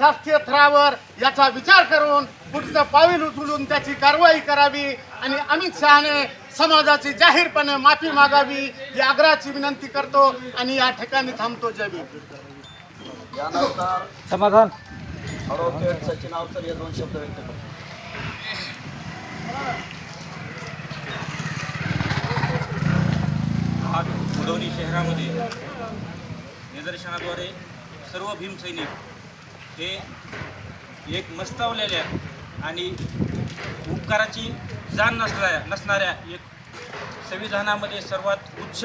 शासकीय स्तरावर याचा विचार करून पुढचं पाऊल उचलून त्याची कारवाई करावी आणि अमित शहाने समाजाची जाहीरपणे माफी मागावी ही आग्रहाची विनंती करतो आणि या ठिकाणी थांबतो. जय यानंतर समाधान. ॲडव्होकेट सचिन अवसर दोन शब्द व्यक्त करतात. आज बुधवणी शहरामध्ये निदर्शनाद्वारे सर्व भीमसैनिक हे एक मस्तावलेल्या आणि उपकाराची जाण नसणाऱ्या नसणाऱ्या एक संविधानामध्ये सर्वात उच्च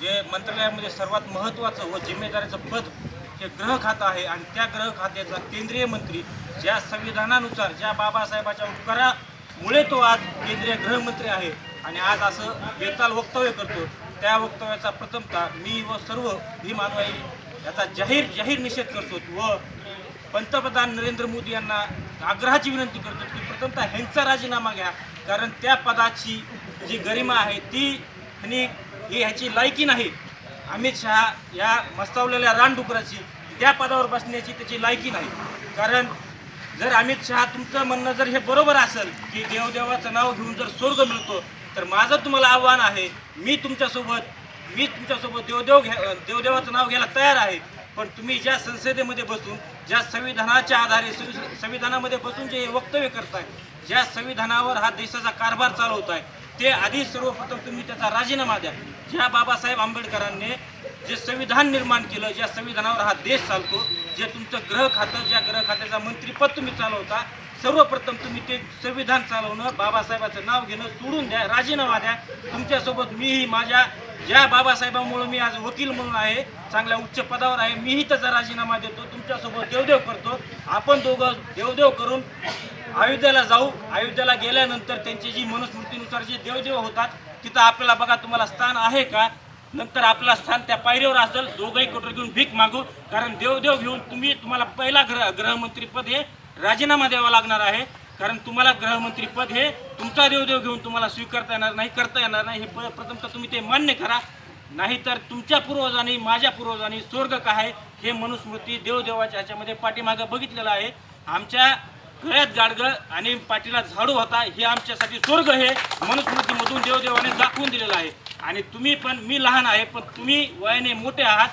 जे मंत्रालयामध्ये सर्वात महत्त्वाचं व जिम्मेदारीचं पद हे ग्रह खातं आहे. आणि त्या ग्रह खात्याचा केंद्रीय मंत्री ज्या संविधानानुसार ज्या बाबासाहेबाच्या उपकारामुळे तो आज केंद्रीय गृहमंत्री आहे. आणि आज असं बेताल वक्तव्य करतो. त्या वक्तव्याचा प्रथमता मी व सर्व भीम अनुयायी याचा जाहीर जाहीर निषेध करतो व पंतप्रधान नरेंद्र मोदी यांना आग्रहाची विनंती करतो की प्रथमतः ह्यांचा राजीनामा घ्या. कारण त्या पदाची जी गरिमा आहे ती आणि ह्याची लायकी नाही. अमित शहा या मस्तावलेल्या रानडुकराची त्या पदावर बसण्याची त्याची लायकी नाही. कारण जर अमित शहा तुमचं म्हणणं जर हे बरोबर असेल की देवदेवाचं नाव घेऊन जर स्वर्ग मिळतो तर माझं तुम्हाला आव्हान आहे मी तुमच्यासोबत मी तुमच्यासोबत देवदेव घ्या देवदेवाचं नाव घ्यायला तयार आहे. पण तुम्ही ज्या संसदेमध्ये बसून ज्या संविधानाच्या आधारे संवि- संविधानामध्ये बसून जे वक्तव्य करताय ज्या संविधानावर हा देशाचा कारभार चालवत आहे ते आधी सर्वप्रथम तुम्ही त्याचा राजीनामा द्या. ज्या बाबासाहेब आंबेडकरांनी जे संविधान निर्माण केलं ज्या संविधानावर हा देश चालतो जे तुमचं ग्रह खातं ज्या ग्रह खात्याचा मंत्रीपद तुम्ही चालवता सर्वप्रथम तुम्ही ते संविधान चालवणं बाबासाहेबाचं नाव घेणं सोडून द्या राजीनामा द्या. तुमच्यासोबत मीही माझ्या ज्या बाबासाहेबांमुळे मी आज वकील म्हणून आहे चांगल्या उच्च पदावर आहे मीही त्याचा राजीनामा देतो तुमच्यासोबत देवदेव करतो. आपण दोघं देवदेव करून अयोध्येला जाऊ. अयोध्येला गेल्यानंतर त्यांची जी मनुस्मृतीनुसार जे देवदेव होतात तिथं आपल्याला बघा तुम्हाला स्थान आहे का? नंतर आपला स्थान त्या पायरीवर असेल दोघंही कोटर घेऊन भीक मागू. कारण देवदेव घेऊन तुम्ही तुम्हाला पहिला ग्रह गृहमंत्रीपद हे राजीनामा द्यावा लागणार आहे. कारण तुम्हाला गृहमंत्रीपद हे तुमचा देवदेव घेऊन तुम्हाला स्वीकारता येणार नाही करता येणार नाही. हे प- प्रथमतः तुम्ही ते मान्य करा. नाहीतर तुमच्या पूर्वजांनी माझ्या पूर्वजांनी स्वर्ग काय हे मनुस्मृती देवदेवाच्या ह्याच्यामध्ये पाठीमागं बघितलेलं आहे. आमच्या गळ्यात गाडगळ आणि पाठीला झाडू होता हे आमच्यासाठी स्वर्ग हे मनुस्मृतीमधून देवदेवाने दाखवून दिलेलं आहे. आणि तुम्ही पण मी लहान आहे पण तुम्ही वयाने मोठे आहात.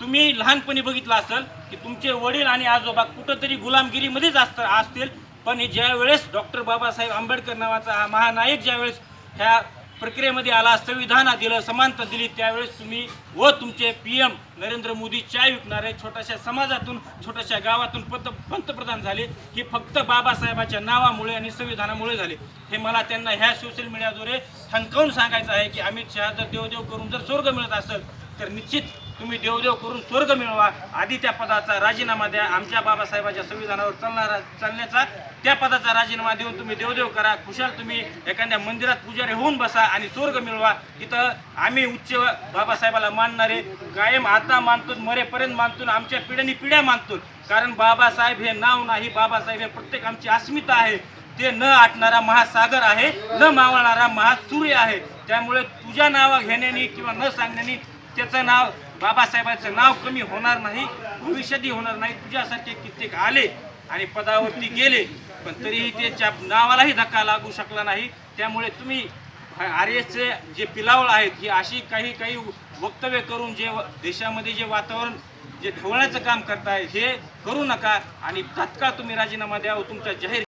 तुम्ही लहानपणी बघितलं असेल की तुमचे वडील आणि आजोबा कुठंतरी गुलामगिरीमध्येच असतं असतील. पण ज्यावेळेस डॉक्टर बाबासाहेब आंबेडकर नावाचा हा महानायक ज्यावेळेस ह्या प्रक्रियेमध्ये आला संविधान दिलं समानता दिली त्यावेळेस तुम्ही व तुमचे पी एम नरेंद्र मोदी चाय विकणारे छोट्याशा समाजातून छोट्याशा गावातून पंत पंतप्रधान झाले. हे फक्त बाबासाहेबाच्या नावामुळे आणि संविधानामुळे झाले. हे मला त्यांना ह्या सोशल मीडियाद्वारे ठणकावून सांगायचं आहे की अमित शहा जर देवदेव करून जर स्वर्ग मिळत असेल तर निश्चित तुम्ही देवदेव करून स्वर्ग मिळवा. आधी त्या पदाचा राजीनामा द्या. आमच्या बाबासाहेबाच्या संविधानावर चालणारा चालण्याचा त्या पदाचा राजीनामा देऊन तुम्ही देवदेव करा. खुशाल तुम्ही एखाद्या मंदिरात पुजारी होऊन बसा आणि स्वर्ग मिळवा. इथं आम्ही उच्च बाबासाहेबाला मानणारे कायम आता मानतो मरेपर्यंत मानतो आमच्या पिढ्यानी पिढ्या मानतो कारण बाबासाहेब हे नाव नाही बाबासाहेब हे प्रत्येक आमची अस्मिता आहे. ते न आटणारा महासागर आहे न मावळणारा महासूर्य आहे. त्यामुळे तुझ्या नावा घेण्याने किंवा न सांगण्याने त्याचं नाव बाबासाहेबांचं नाव कमी होणार नाही भविष्यातही होणार नाही. तुझ्यासारखे कित्येक आले आणि पदावरती गेले पण तरीही त्याच्या नावालाही धक्का लागू शकला नाही. त्यामुळे तुम्ही आर एसचे जे पिलावळ आहेत ही अशी काही काही वक्तव्य करून जे देशामध्ये जे वातावरण जे ढवळण्याचं काम करताय हे करू नका आणि तात्काळ तुम्ही राजीनामा द्यावं तुमच्या जाहीर